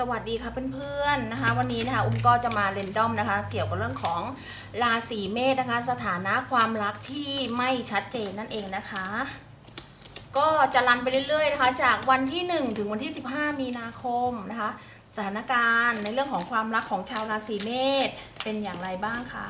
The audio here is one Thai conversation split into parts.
สวัสดีค่ะเพื่อนๆนะคะ วันนี้นะคะอุ้มก็จะมาเรนดอมนะคะ เกี่ยวกับเรื่องของราศีเมษนะคะ สถานะความรักที่ไม่ชัดเจนนั่นเองนะคะ ก็จะรันไปเรื่อยๆนะคะ จากวันที่ 1 ถึงวันที่ 15 มีนาคมนะคะ สถานการณ์ในเรื่องของความรักของชาวราศีเมษเป็นอย่างไรบ้างคะ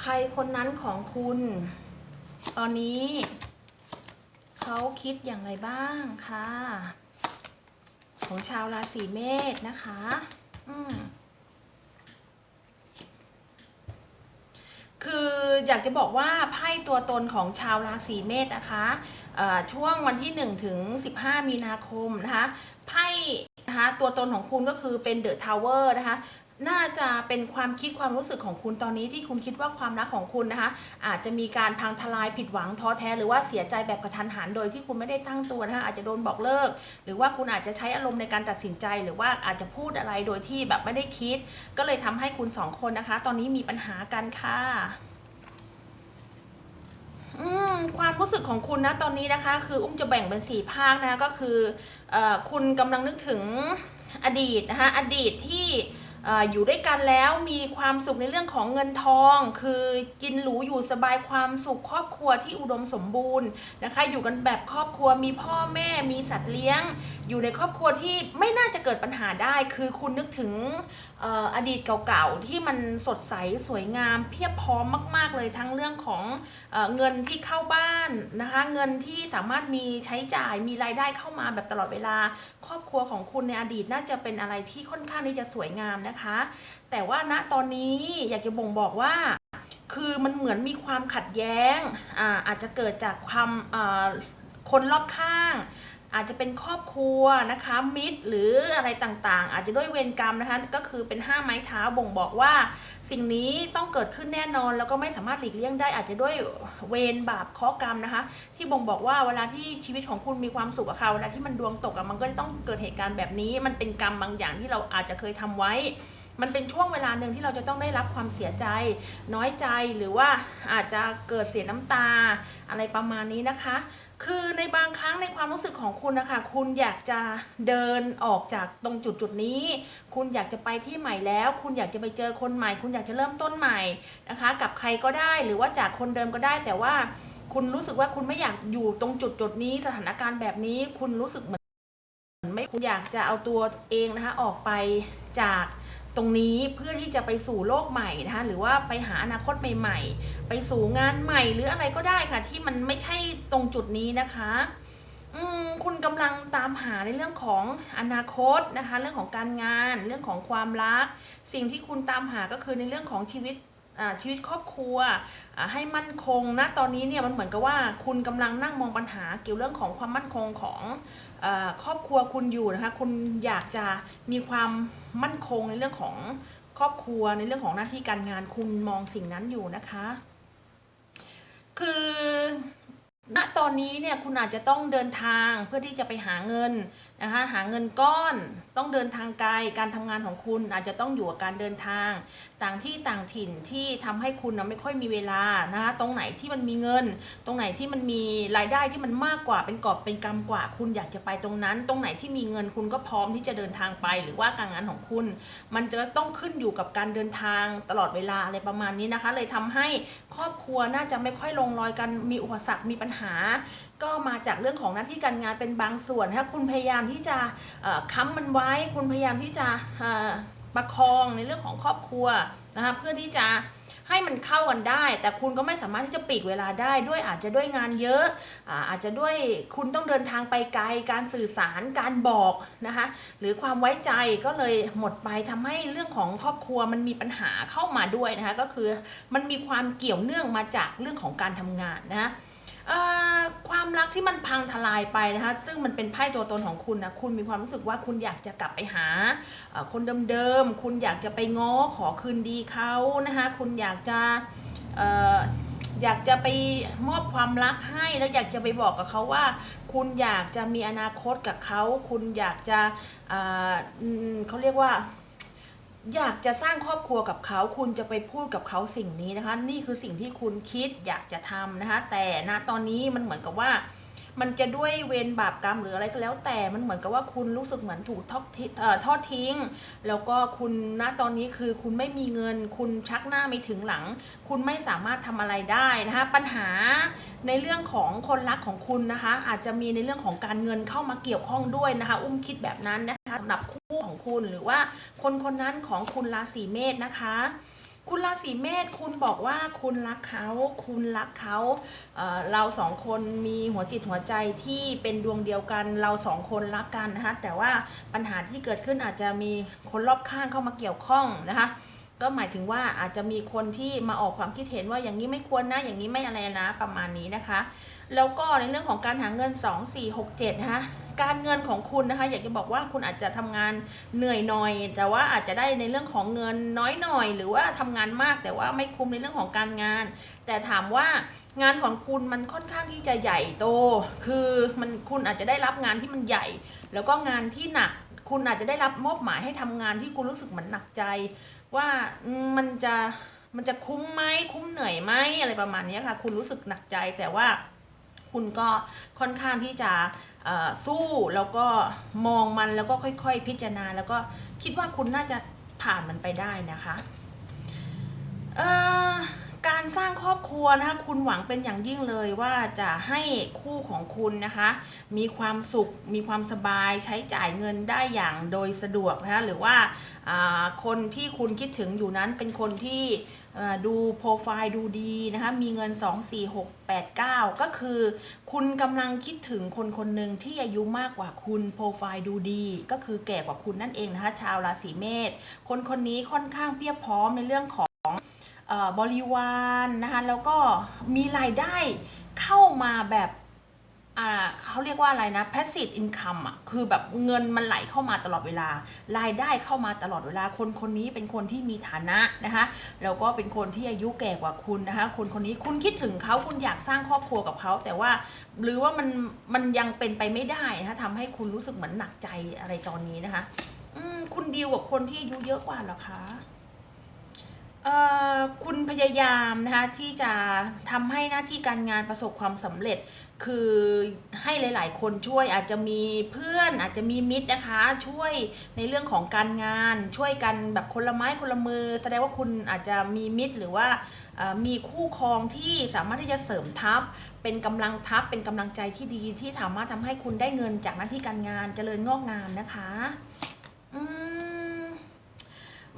ใครคนนั้นของคุณ ตอนนี้ เขาคิดอย่างไรบ้างคะของชาวราศีเมษนะคะ อืมคืออยากจะบอกว่าไพ่ตัวตนของชาวราศีเมษนะคะช่วงวันที่ 1 ถึง 15 มีนาคมนะคะไพ่นะคะตัวตนของคุณก็คือเป็นเดอะทาวเวอร์นะคะ น่าจะเป็นความคิดความรู้สึกของคุณตอนนี้ที่คุณคิดว่าความรักของคุณนะคะ อาจจะมีการพังทลายผิดหวังท้อแท้ หรือว่าเสียใจแบบกระทันหันโดยที่คุณไม่ได้ตั้งตัวนะคะอาจจะโดนบอกเลิก หรือว่าคุณอาจจะใช้อารมณ์ในการตัดสินใจ หรือว่าอาจจะพูดอะไรโดยที่แบบไม่ได้คิด ก็เลยทำให้คุณสองคนนะคะ ตอนนี้มีปัญหากันค่ะความรู้สึกของคุณนะตอนนี้นะคะ คืออุ้มจะแบ่งเป็นสี่ภาคนะคะก็คืออคุณกำลังนึกถึงอดีตนะคะอดีตที่ อยู่ด้วยกันแล้วมีความสุขในเรื่องของเงินทอง คือกินหรูอยู่สบายความสุขครอบครัวที่อุดมสมบูรณ์นะคะ อยู่กันแบบครอบครัวมีพ่อแม่มีสัตว์เลี้ยง อยู่ในครอบครัวที่ไม่น่าจะเกิดปัญหาได้ คือคุณนึกถึงอออดีตเก่าๆที่มันสดใสสวยงาม เพียบพร้อมมาก ๆ เลยทั้งเรื่องของเออเงินที่เข้าบ้านนะคะ เงินที่สามารถมีใช้จ่ายมีรายได้เข้ามาแบบตลอดเวลา ครอบครัวของคุณในอดีตน่าจะเป็นอะไรที่ค่อนข้างที่จะสวยงามนะคะ แต่ว่าณตอนนี้อยากจะบ่งบอกว่า คือมันเหมือนมีความขัดแย้งอาอาจจะเกิดจากความคนรอบข้าง อาจจะเป็นครอบครัวนะคะมิตรหรืออะไรต่างๆ อาจจะด้วยเวรกรรมนะคะก็คือเป็นห้าไม้เท้าบ่งบอกว่า สิ่งนี้ต้องเกิดขึ้นแน่นอน แล้วก็ไม่สามารถหลีกเลี่ยงได้ อาจจะด้วยเวรบาปเคราะห์กรรมนะคะ ที่บ่งบอกว่าเวลาที่ชีวิตของคุณมีความสุขอะค่ะเวลาที่มันดวงตกอะมันก็จะต้องเกิดเหตุการณ์แบบนี้ มันเป็นกรรมบางอย่างที่เราอาจจะเคยทำไว้ มันเป็นช่วงเวลาหนึ่งที่เราจะต้องได้รับความเสียใจ น้อยใจหรือว่าอาจจะเกิดเสียน้ำตาอะไรประมาณนี้นะคะ คือในบางครั้งในความรู้สึกของคุณนะคะ คุณอยากจะเดินออกจากตรงจุดจุดนี้ คุณอยากจะไปที่ใหม่แล้ว คุณอยากจะไปเจอคนใหม่ คุณอยากจะเริ่มต้นใหม่นะคะ กับใครก็ได้หรือว่าจากคนเดิมก็ได้ แต่ว่าคุณรู้สึกว่าคุณไม่อยากอยู่ตรงจุดจุดนี้ สถานการณ์แบบนี้ คุณรู้สึกเหมือนไม่คุณอยากจะเอาตัวเองนะคะออกไปจาก ตรงนี้เพื่อที่จะไปสู่โลกใหม่นะคะหรือว่าไปหาอนาคตใหม่ ๆ ไปสู่งานใหม่หรืออะไรก็ได้ค่ะ ที่มันไม่ใช่ตรงจุดนี้นะคะคุณกำลังตามหาในเรื่องของอนาคตนะคะ เรื่องของการงาน เรื่องของความรัก สิ่งที่คุณตามหาก็คือในเรื่องของชีวิต ชีวิตครอบครัวให้มั่นคงนะตอนนี้เนี่ยมันเหมือนกับว่าคุณกำลังนั่งมองปัญหาเกี่ยวเรื่องของความมั่นคงของครอบครัวคุณอยู่นะคะคุณอยากจะมีความมั่นคงในเรื่องของครอบครัวในเรื่องของหน้าที่การงานคุณมองสิ่งนั้นอยู่นะคะ คือณตอนนี้เนี่ยคุณอาจจะต้องเดินทางเพื่อที่จะไปหาเงิน นะคะหาเงินก้อนต้องเดินทางไกลการทำงานของคุณอาจจะต้องอยู่กับการเดินทาง ต่างที่ต่างถิ่นที่ทำให้คุณนะไม่ค่อยมีเวลานะคะตรงไหนที่มันมีเงิน ตรงไหนที่มันมีรายได้ที่มันมากกว่าเป็นกอบเป็นกำกว่า คุณอยากจะไปตรงนั้น ตรงไหนที่มีเงินคุณก็พร้อมที่จะเดินทางไป หรือว่าการงานของคุณ มันจะต้องขึ้นอยู่กับการเดินทางตลอดเวลาอะไรประมาณนี้นะคะ เลยทำให้ครอบครัวน่าจะไม่ค่อยลงรอยกันมีอุปสรรคมีปัญหา ก็มาจากเรื่องของหน้าที่การงานเป็นบางส่วนถ้าคุณพยายามที่จะค้ำมันไว้ คุณพยายามที่จะประคองในเรื่องของครอบครัวนะคะเพื่อที่จะให้มันเข้ากันได้ แต่คุณก็ไม่สามารถที่จะปีกเวลาได้ด้วยอาจจะด้วยงานเยอะอาจจะด้วยคุณต้องเดินทางไปไกล การสื่อสารการบอกนะคะหรือความไว้ใจก็เลยหมดไปทำให้เรื่องของครอบครัวมันมีปัญหาเข้ามาด้วยนะคะก็คือมันมีความเกี่ยวเนื่องมาจากเรื่องของการทำงานนะคะ ความรักที่มันพังทลายไปนะคะซึ่งมันเป็นไพ่ตัวตนของคุณนะคุณมีความรู้สึกว่าคุณอยากจะกลับไปหาคนเดิมๆคุณอยากจะไปง้อขอคืนดีเขานะคะคุณอยากจะอยากจะไปมอบความรักให้แล้วอยากจะไปบอกกับเขาว่า คุณอยากจะมีอนาคตกับเขา คุณอยากจะเขาเรียกว่า อยากจะสร้างครอบครัวกับเขา คุณจะไปพูดกับเขาสิ่งนี้นะคะ นี่คือสิ่งที่คุณคิดอยากจะทำนะคะ แต่ณตอนนี้มันเหมือนกับว่า มันจะด้วยเวรบาปกรรมหรืออะไรก็แล้ว แต่มันเหมือนกับว่าคุณรู้สึกเหมือนถูกทอดทิ้งเอ่อทอดทิ้ง แล้วก็คุณณตอนนี้คือคุณไม่มีเงิน คุณชักหน้าไม่ถึงหลัง คุณไม่สามารถทำอะไรได้นะคะปัญหาในเรื่องของคนรักของคุณนะคะ อาจจะมีในเรื่องของการเงินเข้ามาเกี่ยวข้องด้วยนะคะ อุ้มคิดแบบนั้นนะ คุณหรือว่าคนคนนั้นของคุณราศีเมษนะคะ คุณราศีเมษคุณบอกว่าคุณรักเขาคุณรักเขาเเราสองคนมีหัวจิตหัวใจที่เป็นดวงเดียวกันเราสองคนรักกันนะคะแต่ว่าปัญหาที่เกิดขึ้นอาจจะมีคนรอบข้างเข้ามาเกี่ยวข้องนะคะก็หมายถึงว่าอาจจะมีคนที่มาออกความคิดเห็นว่าอย่างนี้ไม่ควรนะ อย่างนี้ไม่อะไรนะประมาณนี้นะคะ แล้วก็ในเรื่องของการหาเงิน 2 4 6 7นะคะ การเงินของคุณนะคะ อยากจะบอกว่าคุณอาจจะทำงานเหนื่อยหน่อย แต่ว่าอาจจะได้ในเรื่องของเงินน้อยหน่อย หรือว่าทำงานมากแต่ว่าไม่คุ้มในเรื่องของการงาน แต่ถามว่างานของคุณมันค่อนข้างที่จะใหญ่โต คือมันคุณอาจจะได้รับงานที่มันใหญ่ แล้วก็งานที่หนัก คุณอาจจะได้รับมอบหมายให้ทำงานที่คุณรู้สึกเหมือนหนักใจ ว่ามันจะมันจะคุ้มไหมคุ้มเหนื่อยไหมอะไรประมาณนี้ค่ะ คุณรู้สึกหนักใจแต่ว่า คุณก็ค่อนข้างที่จะสู้แล้วก็มองมันแล้วก็ค่อยๆ พิจารณา แล้วก็คิดว่าคุณน่าจะผ่านมันไปได้นะคะ เอ่อ การสร้างครอบครัวนะคะคุณหวังเป็นอย่างยิ่งเลยว่าจะให้คู่ของคุณนะคะ มีความสุขมีความสบายใช้จ่ายเงินได้อย่างโดยสะดวกนะคะหรือว่าคนที่คุณคิดถึงอยู่นั้นเป็นคนที่ดูโปรไฟล์ดูดีนะคะมีเงิน 2 4 6 8 9 ก็คือ คุณกำลังคิดถึงคนคนหนึ่งที่อายุมากกว่าคุณโปรไฟล์ดูดี ก็คือแก่กว่าคุณนั่นเองนะคะชาวราศีเมษคนคนนี้ค่อนข้างเพียบพร้อมในเรื่องของ บริวารนะคะแล้วก็มีรายได้เข้ามาแบบอ่าเขาเรียกว่าอะไรนะ passive income อะคือแบบเงินมันไหลเข้ามาตลอดเวลา รายได้เข้ามาตลอดเวลา คนคนนี้เป็นคนที่มีฐานะนะคะแล้วก็เป็นคนที่อายุแก่กว่าคุณนะคะ คนคนนี้คุณคิดถึงเขาคุณอยากสร้างครอบครัวกับเขาแต่ว่า หรือว่ามันมันยังเป็นไปไม่ได้นะคะทำให้คุณรู้สึกเหมือนหนักใจอะไรตอนนี้นะคะอืคุณดีลกับคนที่อายุเยอะกว่าหรอคะ คุณพยายามนะคะที่จะทำให้หน้าที่การงานประสบความสำเร็จ คือให้หลาย ๆ คนช่วยอาจจะมีเพื่อนอาจจะมีมิตรนะคะ ช่วยในเรื่องของการงาน ช่วยกันแบบคนละไม้คนละมือ แสดงว่าคุณอาจจะมีมิตรหรือว่ามีคู่ครองที่สามารถที่จะเสริมทัพ เป็นกำลังทัพเป็นกำลังใจที่ดีที่สามารถทำให้คุณได้เงินจากหน้าที่การงานเจริญงอกงามนะคะ อืม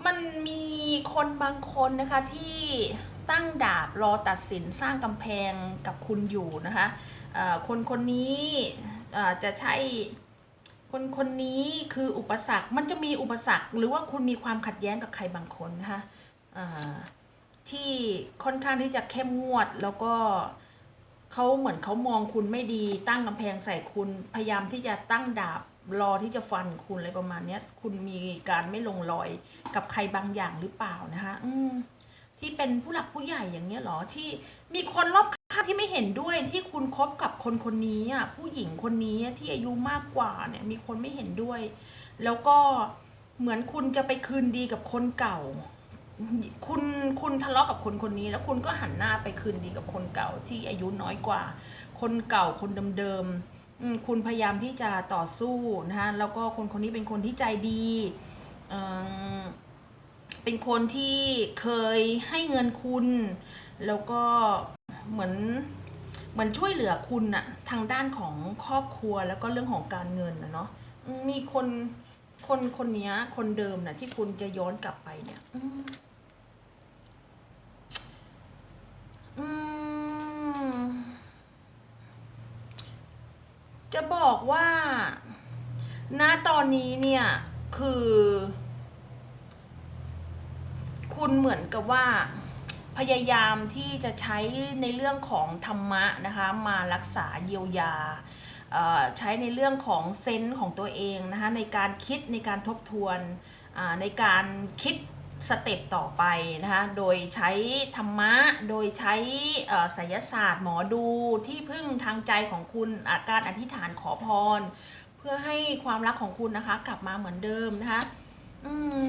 มันมีคนบางคนนะคะที่ตั้งดาบรอตัดสินสร้างกำแพงกับคุณอยู่นะคะคนคนนี้จะใช้คนคนนี้คืออุปสรรค มันจะมีอุปสรรค หรือว่าคุณมีความขัดแย้งกับใครบางคนนะคะที่ค่อนข้างที่จะเข้มงวดแล้วก็เขาเหมือนเขามองคุณไม่ดี ตั้งกำแพงใส่คุณพยายามที่จะตั้งดาบ รอที่จะฟันคุณอะไรประมาณเนี้ย คุณมีการไม่ลงรอยกับใครบางอย่างหรือเปล่านะคะอืมที่เป็นผู้หลักผู้ใหญ่อย่างเงี้ยหรอที่มีคนรอบข้างที่ไม่เห็นด้วยที่คุณคบกับคนคนนี้อะผู้หญิงคนนี้ที่อายุมากกว่าเนี่ย มีคนไม่เห็นด้วย แล้วก็เหมือนคุณจะไปคืนดีกับคนเก่า คุณคุณทะเลาะกับคนคนนี้ แล้วคุณก็หันหน้าไปคืนดีกับคนเก่าที่อายุน้อยกว่า คนเก่าคนเดิมๆอืม คุณพยายามที่จะต่อสู้นะคะแล้วก็คนคนนี้เป็นคนที่ใจดีเเป็นคนที่เคยให้เงินคุณ แล้วก็เหมือนเหมือนช่วยเหลือคุณอะทางด้านของครอบครัวแล้วก็เรื่องของการเงินนะเนาะมีคนคนคนนี้คนเดิมนะที่คุณจะย้อนกลับไปเนี่ย อืม จะบอกว่าณตอนนี้เนี่ยคือ คุณเหมือนกับว่าพยายามที่จะใช้ในเรื่องของธรรมะนะคะมารักษาเยียวยาใช้ในเรื่องของเซนส์ของตัวเองนะคะในการคิดในการทบทวนในการคิด สเต็ปต่อไปนะคะ โดยใช้ธรรมะ โดยใช้ไสยศาสตร์หมอดูที่พึ่งทางใจของคุณอาการอธิษฐานขอพร เพื่อให้ความรักของคุณนะคะ กลับมาเหมือนเดิมนะคะ อืม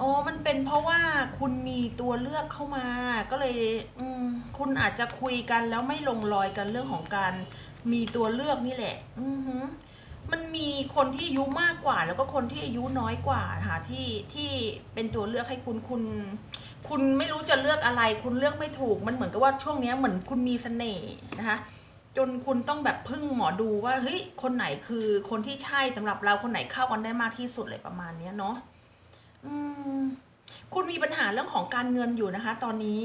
อ๋อมันเป็นเพราะว่าคุณมีตัวเลือกเข้ามา ก็เลยอืมคุณอาจจะคุยกันแล้วไม่ลงรอยกันเรื่องของการมีตัวเลือกนี่แหละ อือหือ มันมีคนที่อายุมากกว่า แล้วก็คนที่อายุน้อยกว่าค่ะที่ที่เป็นตัวเลือกให้คุณคุณ คุณไม่รู้จะเลือกอะไร คุณเลือกไม่ถูกมันเหมือนกับว่าช่วงเนี้ยเหมือนคุณมีเสน่ห์นะคะจนคุณต้องแบบพึ่งหมอดูว่าเฮ้ยคนไหนคือคนที่ใช่สำหรับเราคนไหนเข้ากันได้มากที่สุดเลยประมาณเนี้ยเนาะอืมคุณมีปัญหาเรื่องของการเงินอยู่นะคะ ตอนนี้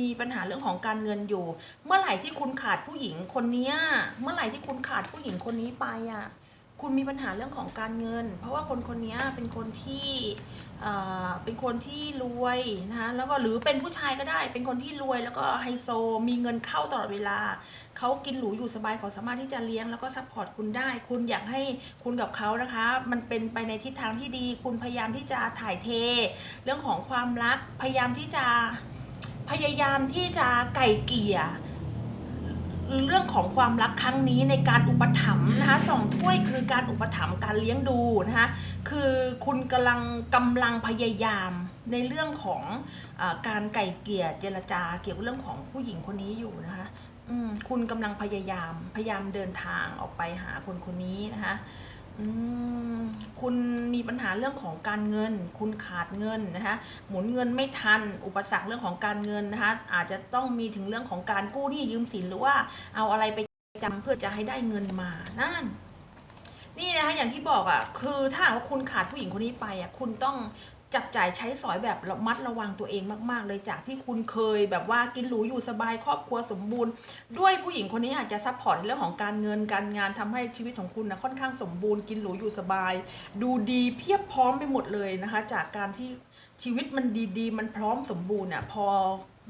มีปัญหาเรื่องของการเงินอยู่ เมื่อไหร่ที่คุณขาดผู้หญิงคนเนี้ยเมื่อไหร่ที่คุณขาดผู้หญิงคนนี้ไปอะ คุณมีปัญหาเรื่องของการเงิน เพราะว่าคนคนนี้เป็นคนที่เอ่อเป็นคนที่รวยนะคะแล้วก็หรือเป็นผู้ชายก็ได้ เป็นคนที่รวยแล้วก็ไฮโซมีเงินเข้าตลอดเวลาเขากินหรูอยู่สบายเขาสามารถที่จะเลี้ยงแล้วก็ซัพพอร์ตคุณได้ คุณอยากให้คุณกับเขานะคะ มันเป็นไปในทิศทางที่ดี คุณพยายามที่จะถ่ายเท เรื่องของความรักพยายามที่จะพยายามที่จะไก่เกี่ย เรื่องของความรักครั้งนี้ในการอุปถัมภ์นะคะสองถ้วยคือการอุปถัมภ์การเลี้ยงดูนะคะคือคุณกำลังกำลังพยายามในเรื่องของอการไก่เกี่ยเจรจาเกี่ยวกับเรื่องของผู้หญิงคนนี้อยู่นะคะคุณกำลังพยายามพยายามเดินทางออกไปหาคนคนนี้นะคะ คุณมีปัญหาเรื่องของการเงิน คุณขาดเงินนะคะหมุนเงินไม่ทัน อุปสรรคเรื่องของการเงินนะคะอาจจะต้องมีถึงเรื่องของการกู้หนี้ยืมสินหรือว่าเอาอะไรไปจำเพื่อจะให้ได้เงินมานั่นนี่นะคะอย่างที่บอกอะ่ะคือถ้าหากว่าคุณขาดผู้หญิงคนนี้ไปอะ่ะคุณต้อง จับจ่ายใช้สอยแบบระมัดระวังตัวเองมากๆ เลยจากที่คุณเคยแบบว่ากินหรูอยู่สบายครอบครัวสมบูรณ์ ด้วยผู้หญิงคนนี้อาจจะซัพพอร์ตในเรื่องของการเงินการงานทำให้ชีวิตของคุณนะค่อนข้างสมบูรณ์กินหรูอยู่สบาย ดูดีเพียบพร้อมไปหมดเลยนะคะ จากการที่ชีวิตมันดีๆ มันพร้อมสมบูรณ์อะพอ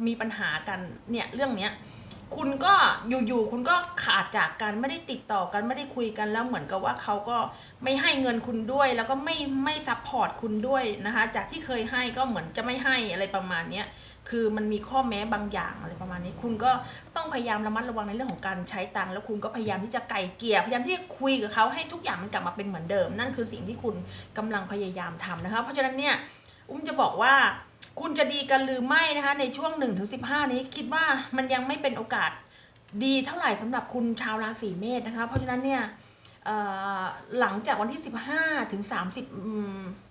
มีปัญหากันเนี่ยเรื่องเนี้ย คุณก็อยู่ๆคุณก็ขาดจากกันไม่ได้ติดต่อกันไม่ได้คุยกันแล้วเหมือนกับว่าเขาก็ไม่ให้เงินคุณด้วย แล้วก็ไม่ไม่ซัพพอร์ตคุณด้วยนะคะจากที่เคยให้ก็เหมือนจะไม่ให้อะไรประมาณเนี้ยคือมันมีข้อแม้บางอย่างอะไรประมาณนี้ คุณก็ต้องพยายามระมัดระวังในเรื่องของการใช้ตังค์แล้วคุณก็พยายามที่จะไกลเกลี่ยพยายามที่จะคุยกับเขาให้ทุกอย่างมันกลับมาเป็นเหมือนเดิม นั่นคือสิ่งที่คุณกำลังพยายามทำนะคะเพราะฉะนั้นเนี่ยอุ้มจะบอกว่า คุณจะดีกันหรือไม่นะคะ ในช่วง1นถึงสินี้คิดว่ามันยังไม่เป็นโอกาสดีเท่าไหร่สำหรับคุณชาวราศีเมษนะคะ เพราะฉะนั้นเนี่ยหลังจากวันที่ 15 ถึง 30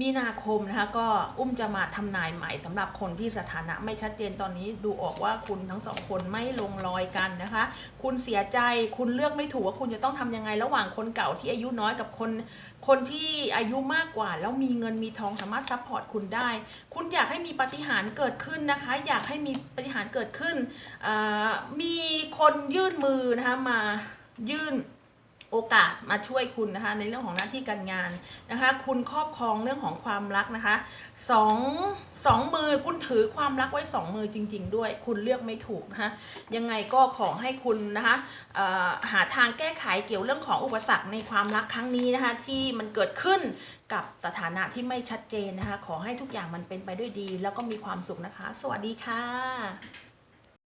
มีนาคมนะคะก็อุ้มจะมาทำนายใหม่สำหรับคนที่สถานะไม่ชัดเจนตอนนี้ดูออกว่าคุณทั้งสองคนไม่ลงรอยกันนะคะ คุณเสียใจคุณเลือกไม่ถูกว่าคุณจะต้องทำยังไง ระหว่างคนเก่าที่อายุน้อยกับคน คนที่อายุมากกว่า แล้วมีเงินมีทองสามารถซัพพอร์ตคุณได้ คุณอยากให้มีปาฏิหารย์เกิดขึ้นนะคะ อยากให้มีปาฏิหารย์เกิดขึ้นมีคนยื่นมือนะคะมายื่น โอกาสมาช่วยคุณนะคะในเรื่องของหน้าที่การงานนะคะ คุณครอบครองเรื่องของความรักนะคะสองสองมือคุณถือความรักไว้สองมือจริง ๆ ด้วย คุณเลือกไม่ถูกนะคะยังไงก็ขอให้คุณนะคะหาทางแก้ไขเกี่ยวเรื่องของอุปสรรคในความรักครั้งนี้นะคะ ที่มันเกิดขึ้นกับสถานะที่ไม่ชัดเจนนะคะ ขอให้ทุกอย่างมันเป็นไปด้วยดี แล้วก็มีความสุขนะคะ สวัสดีค่ะ